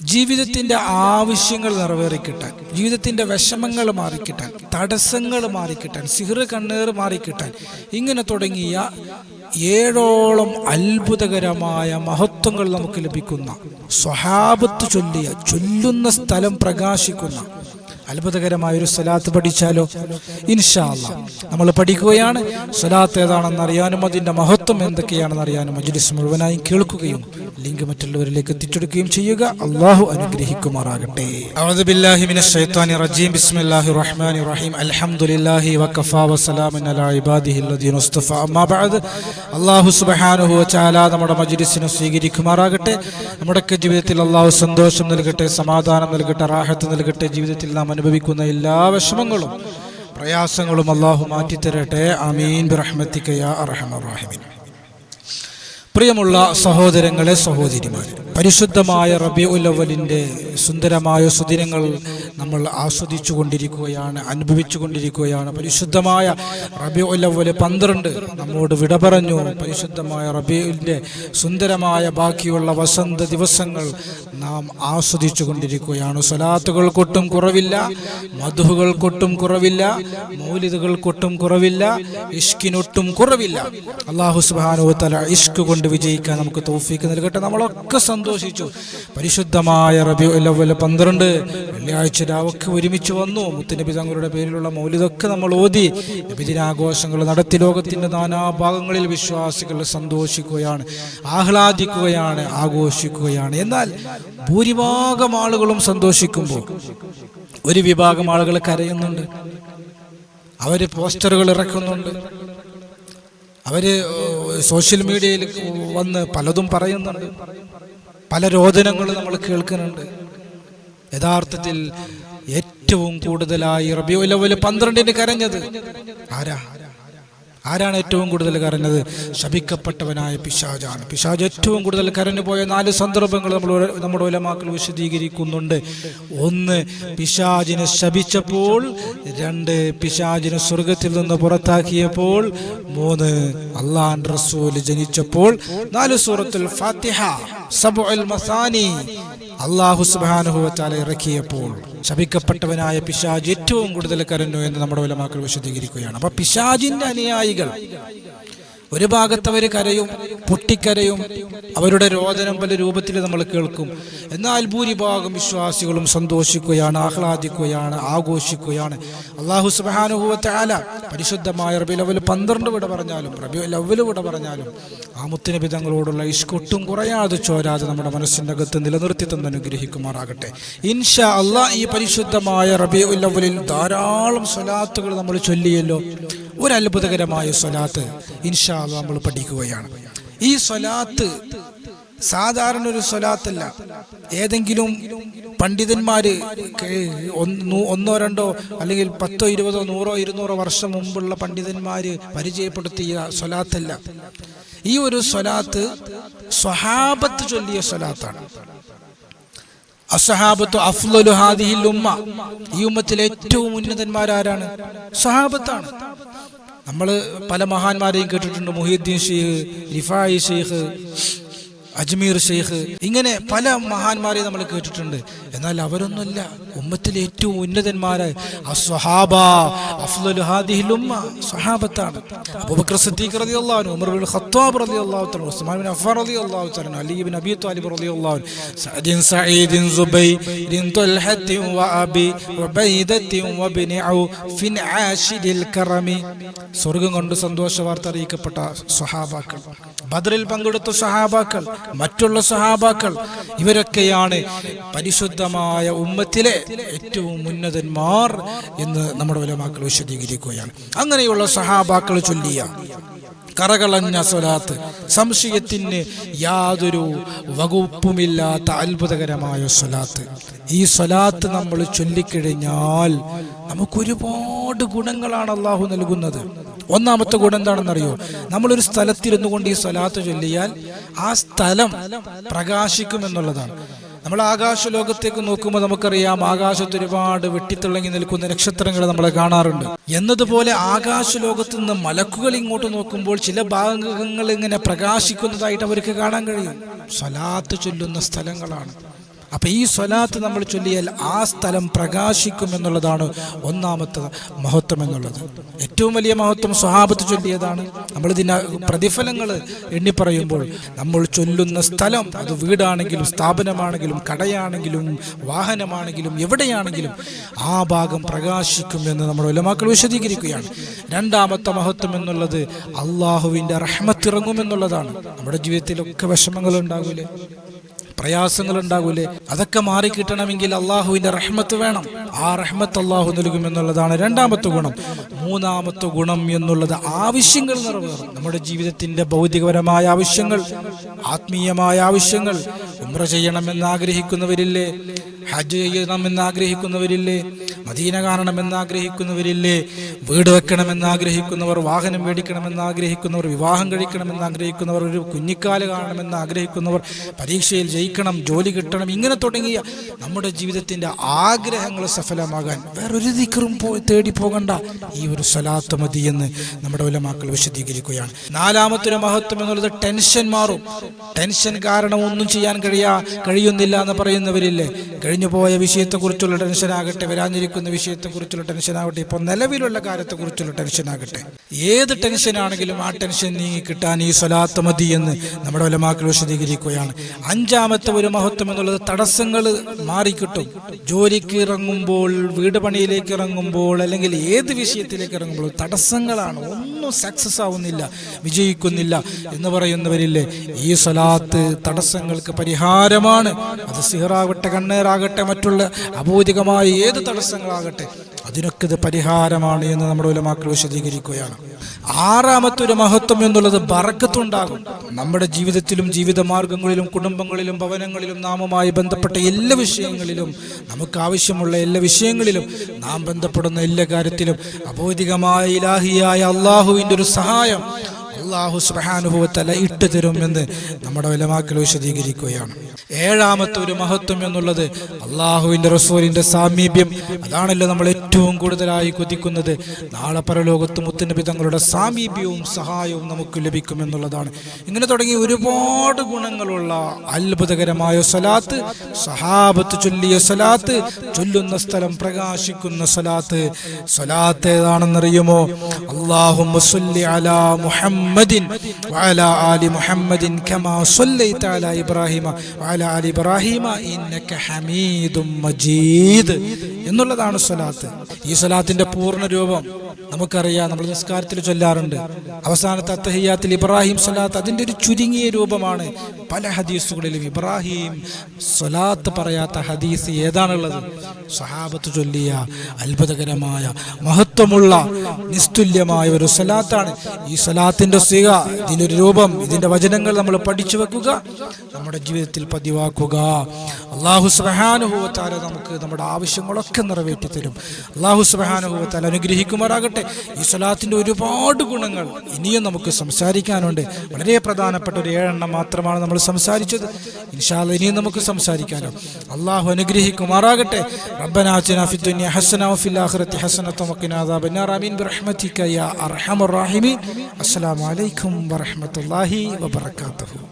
ജീവിതത്തിന്റെ ആവശ്യങ്ങൾ നിറവേറിക്കിട്ടാൻ ജീവിതത്തിന്റെ വിഷമങ്ങൾ മാറിക്കിട്ടാൻ തടസ്സങ്ങൾ മാറിക്കിട്ടാൻ സിഹറ് കണ്ണേർ മാറിക്കിട്ടാൻ ഇങ്ങനെ തുടങ്ങിയ ഏഴോളം അത്ഭുതകരമായ മഹത്വങ്ങൾ നമുക്ക് ലഭിക്കുന്ന സ്വഹാബത്ത് ചൊല്ലിയ ചൊല്ലുന്ന സ്ഥലം പ്രകാശിക്കുന്ന അത്ഭുതകരമായ ഒരു സ്വലാത്ത് പഠിച്ചാലോ? ഇൻഷാല്ല നമ്മൾ പഠിക്കുകയാണ്. സ്വലാത്ത് ഏതാണെന്ന് അറിയാനും അതിന്റെ മഹത്വം എന്തൊക്കെയാണെന്ന് അറിയാനും മജ്ലിസ് മുഴുവനായും കേൾക്കുകയും ലിങ്ക് മറ്റുള്ളവരിലേക്ക് എത്തിച്ചെടുക്കുകയും ചെയ്യുക. അള്ളാഹു അനുഗ്രഹിക്കുമാറാകട്ടെ. ബഅദ്. സുബ്ഹാനഹു വ നമ്മുടെ മജ്ലിസിനെ സ്വീകരിക്കുമാറാകട്ടെ. നമ്മുടെയൊക്കെ ജീവിതത്തിൽ അള്ളാഹു സന്തോഷം നൽകട്ടെ സമാധാനം നൽകട്ടെ റാഹത്ത് നൽകട്ടെ. ജീവിതത്തിൽ നാം അനുഭവിക്കുന്ന എല്ലാ വിഷമങ്ങളും പ്രയാസങ്ങളും അള്ളാഹു മാറ്റിത്തരട്ടെ. അമീൻ റഹ്മത്തിക്കയ യാ അർഹമർ റഹീമീൻ. പ്രിയമുള്ള സഹോദരങ്ങളെ സഹോദരിമാരെ പരിശുദ്ധമായ റബി ഉലവലിന്റെ സുന്ദരമായ സുദിനങ്ങൾ നമ്മൾ ആസ്വദിച്ചു കൊണ്ടിരിക്കുകയാണ് അനുഭവിച്ചു കൊണ്ടിരിക്കുകയാണ് പരിശുദ്ധമായ റബി ഉലവൽ പന്ത്രണ്ട് നമ്മോട് വിട പറഞ്ഞു. പരിശുദ്ധമായ റബിയുടെ സുന്ദരമായ ബാക്കിയുള്ള വസന്ത ദിവസങ്ങൾ നാം ആസ്വദിച്ചു കൊണ്ടിരിക്കുകയാണ് സ്വലാത്തുകൾക്കൊട്ടും കുറവില്ല മധുഹുകൾക്കൊട്ടും കുറവില്ല മൗലിദുകൾക്കൊട്ടും കുറവില്ല ഇഷ്കിനൊട്ടും കുറവില്ല. അള്ളാഹു സുബാനു തല ഇഷ്ക് കൊണ്ട് വിജയിക്കാൻ നമുക്ക് തോഫീക്ക് നൽകട്ടെ. നമ്മളൊക്കെ സന്തോഷിച്ചു. പരിശുദ്ധമായ റബി ലവൽ പന്ത്രണ്ട് വെള്ളിയാഴ്ച രാവൊക്കെ ഒരുമിച്ച് വന്നു. മുത്തുനബി തങ്ങളുടെ പേരിലുള്ള മൗലിതൊക്കെ നമ്മൾ ഓതി. നബിദിനാഘോഷങ്ങൾ നടത്തി ലോകത്തിന്റെ നാനാഭാഗങ്ങളിൽ വിശ്വാസികൾ സന്തോഷിക്കുകയാണ് ആഹ്ലാദിക്കുകയാണ് ആഘോഷിക്കുകയാണ്. എന്നാൽ ഭൂരിഭാഗം ആളുകളും സന്തോഷിക്കുമ്പോൾ ഒരു വിഭാഗം ആളുകൾ കരയുന്നുണ്ട്. അവർ പോസ്റ്ററുകൾ ഇറക്കുന്നുണ്ട്. അവർ സോഷ്യൽ മീഡിയയിൽ വന്ന് പലതും പറയുന്നുണ്ട്. പല രോദനങ്ങളും നമ്മൾ കേൾക്കുന്നുണ്ട്. യഥാർത്ഥത്തിൽ ഏറ്റവും കൂടുതലായി റബിയോ ലെവൽ പന്ത്രണ്ടിന് കരഞ്ഞത് ആരാ? ആരാണ് ഏറ്റവും കൂടുതൽ കരഞ്ഞത്? ശപിക്കപ്പെട്ടവനായ പിശാജാണ് പിശാജ് ഏറ്റവും കൂടുതൽ കരഞ്ഞു പോയ നാല് സന്ദർഭങ്ങൾ നമ്മൾ നമ്മുടെ ഉലമാക്കൾ വിശദീകരിക്കുന്നുണ്ട്. ഒന്ന് പിശാജിനെ ശപിച്ചപ്പോൾ. രണ്ട് പിശാജിനെ സ്വർഗത്തിൽ നിന്ന് പുറത്താക്കിയപ്പോൾ. മൂന്ന് അള്ളാൻ റസൂൽ ജനിച്ചപ്പോൾ. നാല് സൂറത്തുൽ ഫാത്തിഹ സബുൽ മസാനി. അള്ളാഹു സുബാനുഹു വച്ചാല ഇറക്കിയപ്പോൾ ശപിക്കപ്പെട്ടവനായ പിശാജ് ഏറ്റവും കൂടുതൽ കരഞ്ഞു എന്ന് നമ്മുടെ ഉലമാക്കൾ വിശദീകരിക്കുകയാണ്. അപ്പൊ പിശാജിന്റെ അനുയായികൾ ഒരു ഭാഗത്ത് അവർ കരയും പൊട്ടിക്കരയും അവരുടെ രോദനം പല രൂപത്തിൽ നമ്മൾ കേൾക്കും. എന്നാൽ ഭൂരിഭാഗം വിശ്വാസികളും സന്തോഷിക്കുകയാണ് ആഹ്ലാദിക്കുകയാണ് ആഘോഷിക്കുകയാണ്. അള്ളാഹു സുബാനുഭവത്തെ ആല പരിശുദ്ധമായ റബി ലവൽ പന്ത്രണ്ട് വിട പറഞ്ഞാലും റബി ലവൽ വിട പറഞ്ഞാലും ആ മുത്തിനബിതങ്ങളോടുള്ള ഇഷ്കൊട്ടും കുറയാതെ ചോരാതെ നമ്മുടെ മനസ്സിന്റെ അകത്ത് നിലനിർത്തി തന്നെ അനുഗ്രഹിക്കുമാറാകട്ടെ. ഇൻഷാ അള്ളാഹ് ഈ പരിശുദ്ധമായ റബി ലവലിൽ ധാരാളം സ്വലാത്തുകൾ നമ്മൾ ചൊല്ലിയല്ലോ. ഒരു അത്ഭുതകരമായ സ്വലാത്ത് ഇൻഷാ നമ്മൾ പഠിക്കുകയാണ്. ഈ സ്വലാത്ത് സാധാരണ ഒരു സ്വലാത്തല്ല. ഏതെങ്കിലും പണ്ഡിതന്മാര് ഒന്നോ രണ്ടോ അല്ലെങ്കിൽ പത്തോ ഇരുപതോ നൂറോ ഇരുന്നൂറോ വർഷം മുമ്പുള്ള പണ്ഡിതന്മാര് പരിചയപ്പെടുത്തിയ സ്വലാത്തല്ല. ഈ ഒരു സ്വലാത്ത് സ്വഹാബത്ത് ചൊല്ലിയ സ്വലാത്താണ്. അസഹാബത്ത് അഫ്ലു ഹാദിഹിൽ ഉമ്മ ഈ ഉമ്മത്തിലെ ഏറ്റവും ഉന്നതന്മാരാരാണ് സഹാബത്താണ്. നമ്മൾ പല മഹാന്മാരെയും കേട്ടിട്ടുണ്ട്. മുഹീദ്ദീൻ ഷെയ്ഖ് ലിഫായി ഷെയ്ഖ് അജ്മീർ ഷെയ്ഖ് ഇങ്ങനെ പല മഹാന്മാരെ നമ്മൾ കേട്ടിട്ടുണ്ട്. എന്നാൽ അവരൊന്നുമല്ല ഉമ്മത്തിലെ ഏറ്റവും ഉന്നതന്മാരായ സ്വഹാബത്താണ്. അബൂബക്കർ സിദ്ദീഖ് റളിയല്ലാഹു ഉമർ ബിൻ ഖത്താബ് റളിയല്ലാഹു തആല ഉസ്മാൻ ബിൻ അഫ്ഫാൻ റളിയല്ലാഹു തആല അലി അബീ ത്വാലിബ് റളിയല്ലാഹു അൻഹു സഅദിൻ സഈദിൻ സുബൈരിൻ തുൽഹത്തിൻ വഅബി വബൈദത്തിൻ വബ്നി ഔഫിൻ ആശിദിൽ കറമി. സ്വർഗം കൊണ്ട് സന്തോഷ വാർത്ത അറിയിക്കപ്പെട്ട സ്വഹാബാക്കൾ ബദറിൽ പങ്കെടുത്ത സഹാബാക്കൾ മറ്റുള്ള സഹാബാക്കൾ ഇവരൊക്കെയാണ് പരിശുദ്ധമായ ഉമ്മത്തിലെ ഏറ്റവും ഉന്നതന്മാർ എന്ന് നമ്മുടെ വലമാക്കൾ വിശദീകരിക്കുകയാണ്. അങ്ങനെയുള്ള സഹാബാക്കൾ ചൊല്ലിയ കറകളഞ്ഞ സ്വലാത്ത് സംശയത്തിന് യാതൊരു വകുപ്പുമില്ലാത്ത അത്ഭുതകരമായ സ്വലാത്ത്. ഈ സ്വലാത്ത് നമ്മൾ ചൊല്ലിക്കഴിഞ്ഞാൽ നമുക്കൊരുപാട് ഗുണങ്ങളാണ് അള്ളാഹു നൽകുന്നത്. ഒന്നാമത്തെ ഗുണം എന്താണെന്നറിയോ? നമ്മളൊരു സ്ഥലത്തിരുന്നു കൊണ്ട് ഈ സ്വലാത്ത് ചൊല്ലിയാൽ ആ സ്ഥലം പ്രകാശിക്കുമെന്നുള്ളതാണ്. നമ്മൾ ആകാശ ലോകത്തേക്ക് നോക്കുമ്പോൾ നമുക്കറിയാം ആകാശത്ത് ഒരുപാട് വെട്ടിത്തിളങ്ങി നിൽക്കുന്ന നക്ഷത്രങ്ങൾ നമ്മൾ കാണാറുണ്ട്. എന്നതുപോലെ ആകാശ ലോകത്ത് നിന്ന് മലക്കുകൾ ഇങ്ങോട്ട് നോക്കുമ്പോൾ ചില ഭാഗങ്ങൾ ഇങ്ങനെ പ്രകാശിക്കുന്നതായിട്ട് അവർക്ക് കാണാൻ കഴിയും. സ്വലാത്ത് ചൊല്ലുന്ന സ്ഥലങ്ങളാണ്. അപ്പൊ ഈ സ്വലാത്ത് നമ്മൾ ചൊല്ലിയാൽ ആ സ്ഥലം പ്രകാശിക്കും എന്നുള്ളതാണ് ഒന്നാമത്തെ മഹത്വം എന്നുള്ളത്. ഏറ്റവും വലിയ മഹത്വം സ്വഹാബത്ത് ചൊല്ലിയതാണ്. നമ്മൾ ഇതിന് പ്രതിഫലങ്ങൾ എണ്ണിപ്പറയുമ്പോൾ നമ്മൾ ചൊല്ലുന്ന സ്ഥലം അത് വീടാണെങ്കിലും സ്ഥാപനമാണെങ്കിലും കടയാണെങ്കിലും വാഹനമാണെങ്കിലും എവിടെയാണെങ്കിലും ആ ഭാഗം പ്രകാശിക്കും എന്ന് നമ്മുടെ ഒലമാക്കൾ വിശദീകരിക്കുകയാണ്. രണ്ടാമത്തെ മഹത്വം എന്നുള്ളത് അള്ളാഹുവിന്റെ റഹ്മത്തിറങ്ങും എന്നുള്ളതാണ്. നമ്മുടെ ജീവിതത്തിലൊക്കെ വിഷമങ്ങൾ ഉണ്ടാകൂലേ? പ്രയാസങ്ങൾ ഉണ്ടാകൂലേ അതൊക്കെ മാറി കിട്ടണമെങ്കിൽ അള്ളാഹുവിന്റെ റഹ്മത്ത് വേണം. ആ റഹ്മത്ത് അള്ളാഹു നൽകും എന്നുള്ളതാണ് രണ്ടാമത്തെ ഗുണം. മൂന്നാമത്തെ ഗുണം എന്നുള്ളത് ആവശ്യങ്ങൾ നിറവേറും. നമ്മുടെ ജീവിതത്തിന്റെ ഭൗതികപരമായ ആവശ്യങ്ങൾ ആത്മീയമായ ആവശ്യങ്ങൾ ഉമ്ര ചെയ്യണമെന്ന് ആഗ്രഹിക്കുന്നവരില്ലേ? ഹജ്ജ് ചെയ്യണമെന്ന് ആഗ്രഹിക്കുന്നവരില്ലേ? മദീന കാണണമെന്ന് ആഗ്രഹിക്കുന്നവരില്ലേ വീട് വെക്കണമെന്ന് ആഗ്രഹിക്കുന്നവർ വാഹനം മേടിക്കണമെന്ന് ആഗ്രഹിക്കുന്നവർ വിവാഹം കഴിക്കണമെന്ന് ആഗ്രഹിക്കുന്നവർ ഒരു കുഞ്ഞിക്കാൽ കാണണമെന്ന് ആഗ്രഹിക്കുന്നവർ പരീക്ഷയിൽ ജയിക്കണം ജോലി കിട്ടണം ഇങ്ങനെ തുടങ്ങിയ നമ്മുടെ ജീവിതത്തിന്റെ ആഗ്രഹങ്ങൾ സഫലമാകാൻ വേറൊരു ദിക്കറും പോയി തേടി പോകണ്ട ഈ ഒരു സ്വലാത്ത് മതി എന്ന് നമ്മുടെ ഉലമാക്കൾ വിശദീകരിക്കുകയാണ്. നാലാമത്തൊരു മഹത്വം എന്നുള്ളത് ടെൻഷൻ മാറും. ടെൻഷൻ കാരണം ഒന്നും ചെയ്യാൻ കഴിയാ കഴിയുന്നില്ല എന്ന് പറയുന്നവരില്ലേ? കഴിഞ്ഞു പോയ വിഷയത്തെക്കുറിച്ചുള്ള ടെൻഷൻ ആകട്ടെ വരാനിരിക്കുന്ന വിഷയത്തെക്കുറിച്ചുള്ള ആകട്ടെ ഇപ്പോൾ നിലവിലുള്ള കാര്യത്തെക്കുറിച്ചുള്ള ടെൻഷൻ ആകട്ടെ ഏത് ടെൻഷൻ ആണെങ്കിലും ആ ടെൻഷൻ നീങ്ങി കിട്ടാൻ ഈ സ്വലാത്ത് മതി എന്ന് നമ്മുടെ വലമാക്കൾ വിശദീകരിക്കുകയാണ്. അഞ്ചാമത്തെ ഒരു മഹത്വം എന്നുള്ളത് തടസ്സങ്ങൾ മാറിക്കിട്ടും. ജോലിക്ക് ഇറങ്ങുമ്പോൾ വീട് പണിയിലേക്ക് ഇറങ്ങുമ്പോൾ അല്ലെങ്കിൽ ഏത് വിഷയത്തിലേക്ക് ഇറങ്ങുമ്പോൾ തടസ്സങ്ങളാണ് ഒന്നും സക്സസ് ആവുന്നില്ല വിജയിക്കുന്നില്ല എന്ന് പറയുന്നവരില്ലേ ഈ സ്വലാത്ത് തടസ്സങ്ങൾക്ക് പരിഹാരമാണ്. അത് സിഹറാകട്ടെ കണ്ണേറാകട്ടെ മറ്റുള്ള അഭൗതികമായ ഏത് തടസ്സങ്ങളാകട്ടെ അതിനൊക്കെ ഇത് പരിഹാരമാണ് എന്ന് നമ്മുടെ ഉലമാക്കൾ വിശദീകരിക്കുകയാണ്. ആറാമത്തെ ഒരു മഹത്വം എന്നുള്ളത് ബറക്കത്തുണ്ടാകും. നമ്മുടെ ജീവിതത്തിലും ജീവിത മാർഗങ്ങളിലും കുടുംബങ്ങളിലും ഭവനങ്ങളിലും നാമുമായി ബന്ധപ്പെട്ട എല്ലാ വിഷയങ്ങളിലും നമുക്ക് ആവശ്യമുള്ള എല്ലാ വിഷയങ്ങളിലും നാം ബന്ധപ്പെടുന്ന എല്ലാ കാര്യത്തിലും അബോധികമായ ഇലാഹിയായ അള്ളാഹുവിന്റെ ഒരു സഹായം അള്ളാഹു സുബാനുഭവത്തല ഇട്ടു തരുമെന്ന് നമ്മുടെ വിലമാക്കൽ വിശദീകരിക്കുകയാണ്. ഏഴാമത്തെ ഒരു മഹത്വം എന്നുള്ളത് അള്ളാഹുവിന്റെ റസൂലിന്റെ സാമീപ്യം. അതാണല്ലോ നമ്മൾ ഏറ്റവും കൂടുതലായി കൊതിക്കുന്നത്. നാളെ പരലോകത്ത് മുത്തനബി തങ്ങളുടെ സാമീപ്യവും സഹായവും നമുക്ക് ലഭിക്കും എന്നുള്ളതാണ് ഇങ്ങനെ തുടങ്ങി ഒരുപാട് ഗുണങ്ങളുള്ള അത്ഭുതകരമായ സ്വലാത്ത് സഹാബത്ത് ചൊല്ലിയ സ്വലാത്ത് ചൊല്ലുന്ന സ്ഥലം പ്രകാശിക്കുന്ന സ്വലാത്ത്. സ്വലാത്ത് ഏതാണെന്നറിയുമോ? അള്ളാഹു അലാ മുഹമ്മദിൻ വഅലാ ആലി മുഹമ്മദിൻ കമാ സ്വല്ലൈത അലാ ഇബ്രാഹിമ വഅലാ ആലി ഇബ്രാഹിമ ഇന്നക ഹമീദും മജീദ്. എന്നുള്ളതാണ് സ്വലാത്ത്. ഈ സ്വലാത്തിന്റെ പൂർണ രൂപം നമുക്കറിയാം നമ്മൾ നിസ്കാരത്തിൽ ചൊല്ലാറുണ്ട്. അവസാനത്തെ അത്തഹിയാത്തിൽ ഇബ്രാഹിം സ്വലാത്ത് അതിന്റെ ഒരു ചുരുങ്ങിയ രൂപമാണ്. പല ഹദീസുകളിലും ഇബ്രാഹിം സ്വലാത്ത് പറയാത്ത ഹദീസ് ഏതാണുള്ളത്? സഹാബത്ത് ചൊല്ലിയ അത്ഭുതകരമായ മഹത്വമുള്ള നിസ്തുല്യമായ ഒരു സ്വലാത്താണ്. ഈ സലാത്തിന്റെ സിക ഇതിന്റെ ഒരു രൂപം ഇതിന്റെ വചനങ്ങൾ നമ്മൾ പഠിച്ചു വെക്കുക നമ്മുടെ ജീവിതത്തിൽ പതിവാക്കുക. അള്ളാഹു സുബഹാനുഭവത്താല നമുക്ക് നമ്മുടെ ആവശ്യങ്ങളൊക്കെ നിറവേറ്റി തരും അള്ളാഹു സുബഹാനുഭവത്താല അനുഗ്രഹിക്കുമാറാകട്ടെ. ഈ സ്വലാത്തിന്റെ ഒരുപാട് ഗുണങ്ങൾ ഇനിയും നമുക്ക് സംസാരിക്കാനുണ്ട്. വളരെ പ്രധാനപ്പെട്ട ഒരു ഏഴെണ്ണം മാത്രമാണ് നമ്മൾ സംസാരിച്ചത്. ഇൻഷാല്ല ഇനിയും നമുക്ക് സംസാരിക്കാനോ. അള്ളാഹു അനുഗ്രഹിക്കുമാറാകട്ടെ. റബ്ബനാചിന ഫി ദുനിയ ഹസന ഫിൽ അദാബന്നാർ ആമീൻ. ബിറഹ്മതിക യാ അർഹമർ അസ്സലാമു അലൈക്കും വറഹ്മത്തുള്ളാഹി വബറകാതുഹു.